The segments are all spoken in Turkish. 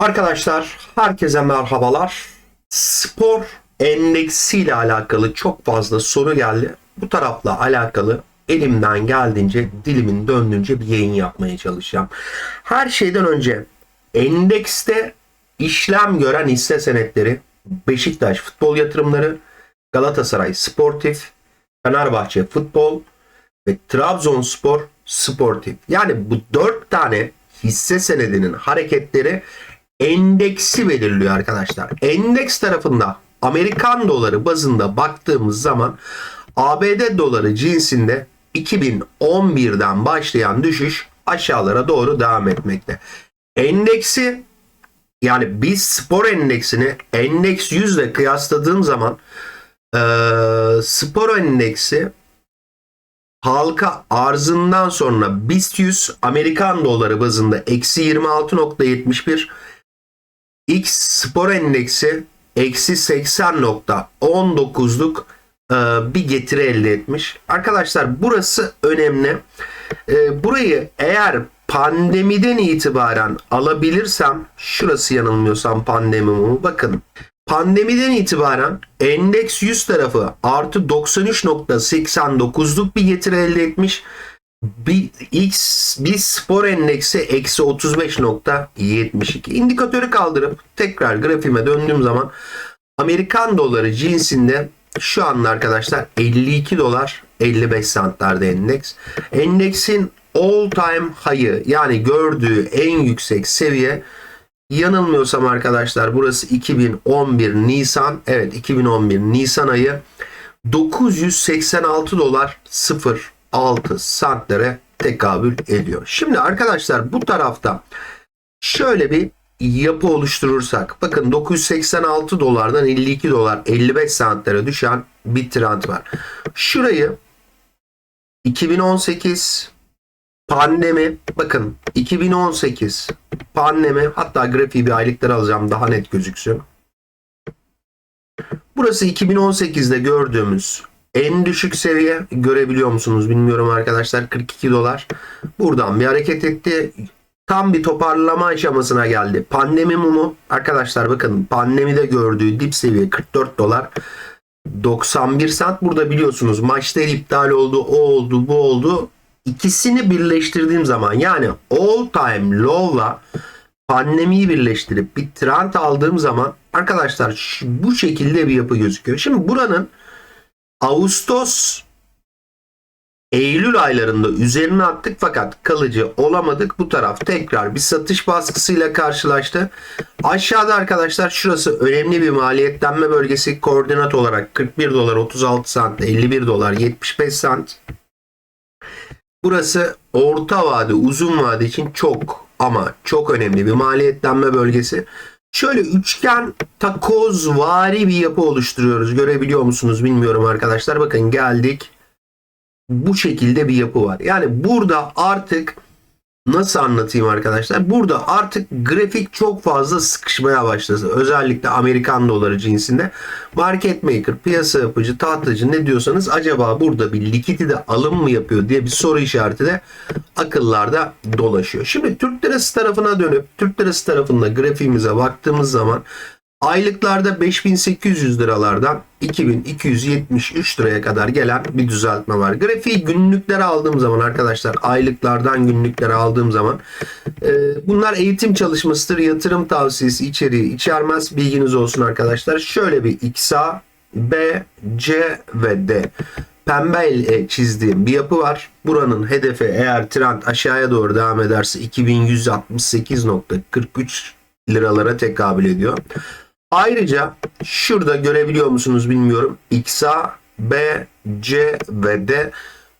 Arkadaşlar herkese merhabalar. Spor endeksiyle alakalı çok fazla soru geldi. Bu tarafla alakalı elimden geldiğince dilimin döndüğünce bir yayın yapmaya çalışacağım. Her şeyden önce endekste işlem gören hisse senetleri Beşiktaş futbol yatırımları, Galatasaray Sportif, Fenerbahçe futbol ve Trabzonspor Sportif. Yani bu dört tane hisse senedinin hareketleri endeksi belirliyor arkadaşlar. Endeks tarafında Amerikan doları bazında baktığımız zaman ABD doları cinsinde 2011'den başlayan düşüş aşağılara doğru devam etmekte. Endeksi yani biz spor endeksini endeks 100 ile kıyasladığım zaman eee, spor endeksi halka arzından sonra BIST 100 Amerikan doları bazında eksi 26.71 X spor endeksi eksi 80.19'luk e, bir getiri elde etmiş. Arkadaşlar burası önemli. E, burayı eğer pandemiden itibaren alabilirsem şurası yanılmıyorsam pandemi mumu bakın. Pandemiden itibaren endeks 100 tarafı artı 93.89'luk bir getiri elde etmiş. Bir X bir spor endeksi eksi 35.72. İndikatörü kaldırıp tekrar grafiğime döndüğüm zaman Amerikan doları cinsinde şu anda arkadaşlar 52 dolar 55 centlerde endeks. Endeksin all time high'ı yani gördüğü en yüksek seviye yanılmıyorsam arkadaşlar burası 2011 Nisan. Evet 2011 Nisan ayı 986 dolar 06 santlere tekabül ediyor. Şimdi arkadaşlar bu tarafta şöyle bir yapı oluşturursak bakın 986 dolardan 52 dolar 55 santlere düşen bir trend var. Şurayı 2018 pandemi bakın 2018 pandemi hatta grafiği bir aylıkları alacağım daha net gözüksün. Burası 2018'de gördüğümüz en düşük seviye görebiliyor musunuz bilmiyorum arkadaşlar 42 dolar. Buradan bir hareket etti. Tam bir toparlama aşamasına geldi. Pandemi mumu arkadaşlar bakın pandemide gördüğü dip seviye 44 dolar. 91 saat burada biliyorsunuz maçta iptal oldu o oldu bu oldu. İkisini birleştirdiğim zaman yani all time low'la pandemiyi birleştirip bir trend aldığım zaman arkadaşlar bu şekilde bir yapı gözüküyor. Şimdi buranın Ağustos Eylül aylarında üzerine attık fakat kalıcı olamadık. Bu taraf tekrar bir satış baskısıyla karşılaştı. Aşağıda arkadaşlar şurası önemli bir maliyetlenme bölgesi. Koordinat olarak 41 dolar 36 sant, 51 dolar 75 sant. Burası orta vade, uzun vade için çok ama çok önemli bir maliyetlenme bölgesi. Şöyle üçgen takoz vari bir yapı oluşturuyoruz. Görebiliyor musunuz bilmiyorum arkadaşlar. Bakın geldik. Bu şekilde bir yapı var. Yani burada artık nasıl anlatayım arkadaşlar? Burada artık grafik çok fazla sıkışmaya başladı. Özellikle Amerikan doları cinsinde. Market maker, piyasa yapıcı, tahtacı ne diyorsanız acaba burada bir likidite alım mı yapıyor diye bir soru işareti de akıllarda dolaşıyor. Şimdi Türk lirası tarafına dönüp Türk lirası tarafında grafiğimize baktığımız zaman aylıklarda 5800 liralardan 2273 liraya kadar gelen bir düzeltme var. Grafiği günlüklere aldığım zaman arkadaşlar aylıklardan günlüklere aldığım zaman e, bunlar eğitim çalışmasıdır. Yatırım tavsiyesi içeriği içermez. Bilginiz olsun arkadaşlar. Şöyle bir XA, B, C ve D pembe ile çizdiğim bir yapı var. Buranın hedefi eğer trend aşağıya doğru devam ederse 2168.43 liralara tekabül ediyor. Ayrıca şurada görebiliyor musunuz bilmiyorum. XA, B, C ve D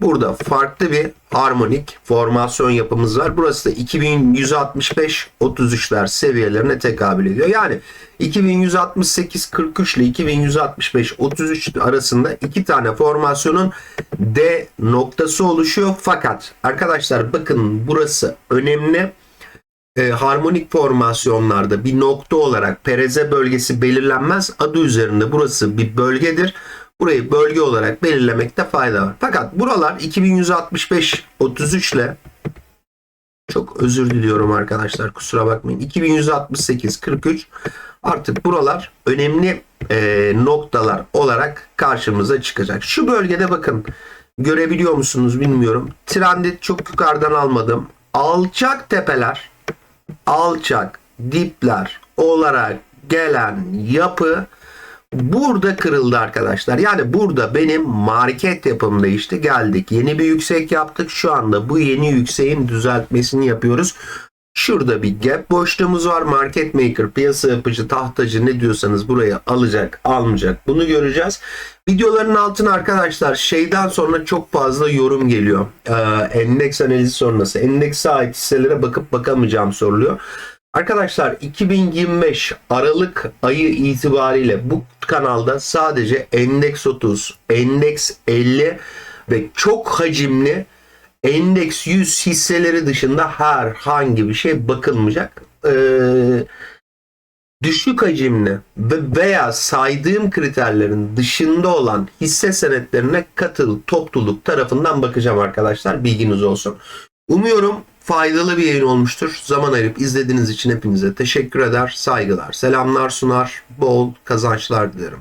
burada farklı bir harmonik formasyon yapımız var. Burası da 2165 33'ler seviyelerine tekabül ediyor. Yani 2168 43 ile 2165 33 arasında iki tane formasyonun D noktası oluşuyor. Fakat arkadaşlar bakın burası önemli e, harmonik formasyonlarda bir nokta olarak pereze bölgesi belirlenmez. Adı üzerinde burası bir bölgedir. Burayı bölge olarak belirlemekte fayda var. Fakat buralar 2165 33 ile Çok özür diliyorum arkadaşlar kusura bakmayın. 2168 43 artık buralar önemli e, noktalar olarak karşımıza çıkacak. Şu bölgede bakın görebiliyor musunuz bilmiyorum. Trendi çok yukarıdan almadım. Alçak tepeler alçak dipler olarak gelen yapı burada kırıldı arkadaşlar. Yani burada benim market yapım değişti. Geldik yeni bir yüksek yaptık. Şu anda bu yeni yükseğin düzeltmesini yapıyoruz. Şurada bir gap boşluğumuz var. Market maker, piyasa yapıcı, tahtacı ne diyorsanız buraya alacak, almayacak. Bunu göreceğiz. Videoların altına arkadaşlar şeyden sonra çok fazla yorum geliyor. Ee, endeks analizi sonrası. Endekse ait hisselere bakıp bakamayacağım soruluyor. Arkadaşlar 2025 Aralık ayı itibariyle bu kanalda sadece Endeks 30, Endeks 50 ve çok hacimli Endeks 100 hisseleri dışında herhangi bir şey bakılmayacak. Ee, düşük hacimli ve veya saydığım kriterlerin dışında olan hisse senetlerine katıl topluluk tarafından bakacağım arkadaşlar. Bilginiz olsun. Umuyorum faydalı bir yayın olmuştur. Zaman ayırıp izlediğiniz için hepinize teşekkür eder, saygılar, selamlar sunar, bol kazançlar dilerim.